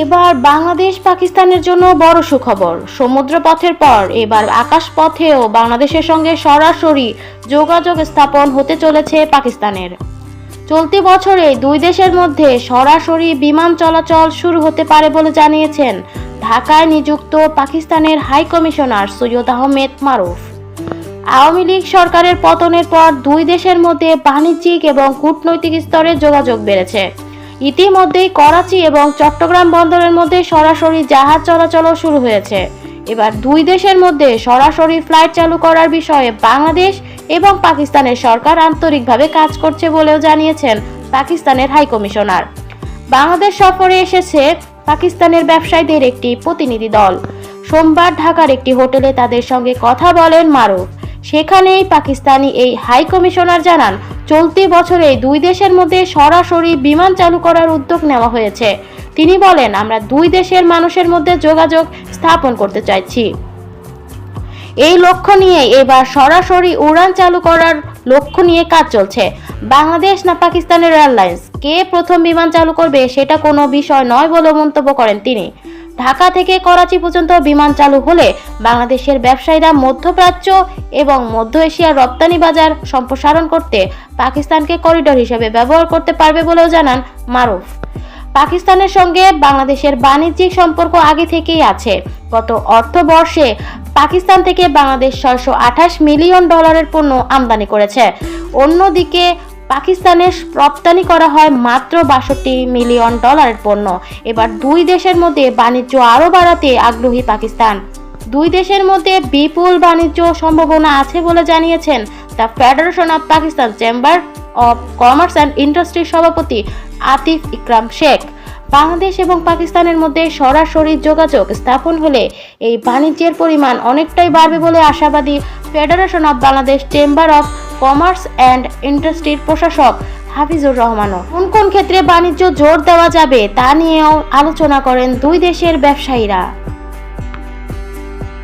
এবার বাংলাদেশ পাকিস্তানের জন্য বড় সুখবর। সমুদ্র পথের পর এবার আকাশ পথেও বাংলাদেশের সঙ্গে সরাসরি যোগাযোগ স্থাপন হতে চলেছে পাকিস্তানের। চলতি বছরে দুই দেশের মধ্যে সরাসরি বিমান চলাচল শুরু হতে পারে বলে জানিয়েছেন ঢাকায় নিযুক্ত পাকিস্তানের হাই কমিশনার সৈয়দ আহমেদ মারুফ। আওয়ামী লীগ সরকারের পতনের পর দুই দেশের মধ্যে বাণিজ্যিক এবং কূটনৈতিক স্তরে যোগাযোগ বেড়েছে। ইতিমধ্যেই করাচি এবং চট্টগ্রাম বন্দরের মধ্যে সরাসরি জাহাজ চলাচলও শুরু হয়েছে। এবার দুই দেশের মধ্যে সরাসরি ফ্লাইট চালু করার বিষয়ে বাংলাদেশ এবং পাকিস্তানের সরকার আন্তরিকভাবে কাজ করছে বলেও জানিয়েছেন পাকিস্তানের হাই কমিশনার বাংলাদেশ সফরে এসেছে পাকিস্তানের ব্যবসায়ীদের একটি প্রতিনিধি দল। সোমবার ঢাকার একটি হোটেলে তাদের সঙ্গে কথা বলেন মারুফ। সেখানেই পাকিস্তানি এই হাই কমিশনার জানান চলতি বছরে দুই দেশের মধ্যে সরাসরি বিমান চালু করার উদ্যোগ নেওয়া হয়েছে। তিনি বলেন, আমরা দুই দেশের মানুষের মধ্যে যোগাযোগ স্থাপন করতে চাইছি। এই লক্ষ্য নিয়ে এবার সরাসরি উড়ান চালু করার লক্ষ্য নিয়ে কাজ চলছে। বাংলাদেশ না পাকিস্তানের এয়ারলাইন্স কে প্রথম বিমান চালু করবে সেটা কোনো বিষয় নয় বলে মন্তব্য করেন তিনি। ঢাকা থেকে করাচি পর্যন্ত বিমান চালু হলে বাংলাদেশের ব্যবসায়ীরা মধ্যপ্রাচ্য এবং মধ্য এশিয়ার রপ্তানি বাজার সম্প্রসারণ করতে পাকিস্তানকে করিডোর হিসেবে ব্যবহার করতে পারবে বলেও জানান মারুফ। পাকিস্তানের সঙ্গে বাংলাদেশের বাণিজ্যিক সম্পর্ক আগে থেকেই আছে। গত অর্থবর্ষে পাকিস্তান থেকে বাংলাদেশ ছয়শো আঠাশ মিলিয়ন ডলারের পণ্য আমদানি করেছে। অন্যদিকে পাকিস্তানের রপ্তানি করা হয় মাত্র বাষট্টি মিলিয়ন ডলারের পণ্য। এবার দুই দেশের মধ্যে বাণিজ্য আরও বাড়াতে আগ্রহী পাকিস্তান। দুই দেশের মধ্যে বিপুল বাণিজ্য সম্ভাবনা আছে বলে জানিয়েছেন the federation of Pakistan chamber of commerce and ইন্ডাস্ট্রির সভাপতি আতিফ ইকরাম শেখ। বাংলাদেশ এবং পাকিস্তানের মধ্যে সরাসরি যোগাযোগ স্থাপন হলে এই বাণিজ্যের পরিমাণ অনেকটাই বাড়বে বলে আশাবাদী federation of Bangladesh chamber of commerce and ইন্ডাস্ট্রির প্রশাসক হাফিজুর রহমানও। কোন কোন ক্ষেত্রে বাণিজ্য জোর দেওয়া যাবে তা নিয়েও আলোচনা করেন দুই দেশের ব্যবসায়ীরা।